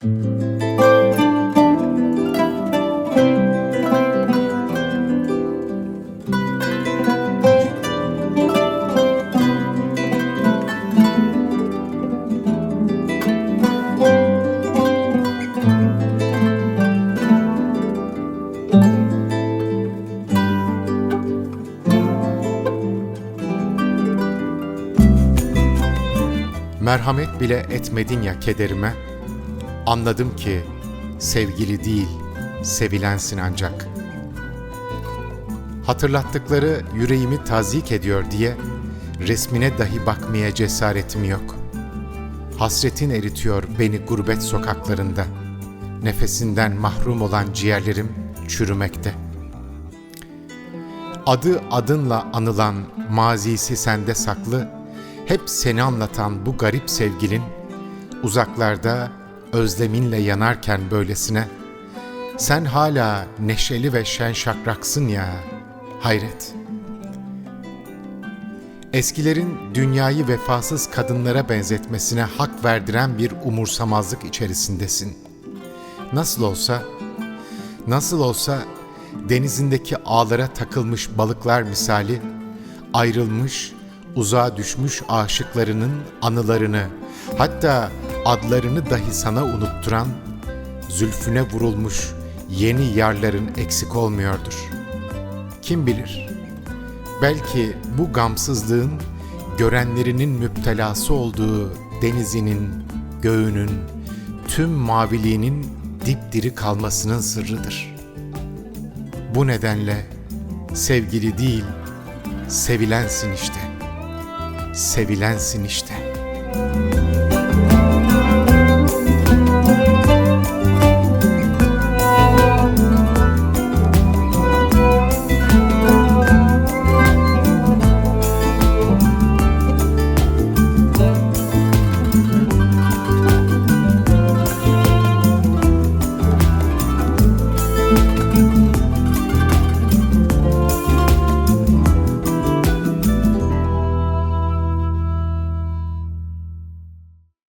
Merhamet bile etmedin ya kederime. Anladım ki sevgili değil, sevilensin ancak. Hatırlattıkları yüreğimi tazik ediyor diye resmine dahi bakmaya cesaretim yok. Hasretin eritiyor beni gurbet sokaklarında. Nefesinden mahrum olan ciğerlerim çürümekte. Adı adınla anılan mazisi sende saklı, hep seni anlatan bu garip sevgilin, uzaklarda özleminle yanarken böylesine, sen hala neşeli ve şen şakraksın ya, hayret. Eskilerin dünyayı vefasız kadınlara benzetmesine hak verdiren bir umursamazlık içerisindesin. Nasıl olsa, nasıl olsa denizindeki ağlara takılmış balıklar misali ayrılmış, uzağa düşmüş aşıklarının anılarını, hatta adlarını dahi sana unutturan, zülfüne vurulmuş yeni yarların eksik olmuyordur. Kim bilir, belki bu gamsızlığın görenlerinin müptelası olduğu denizinin, göğünün, tüm maviliğinin dipdiri kalmasının sırrıdır. Bu nedenle sevgili değil, sevilensin işte. Sevilensin işte.''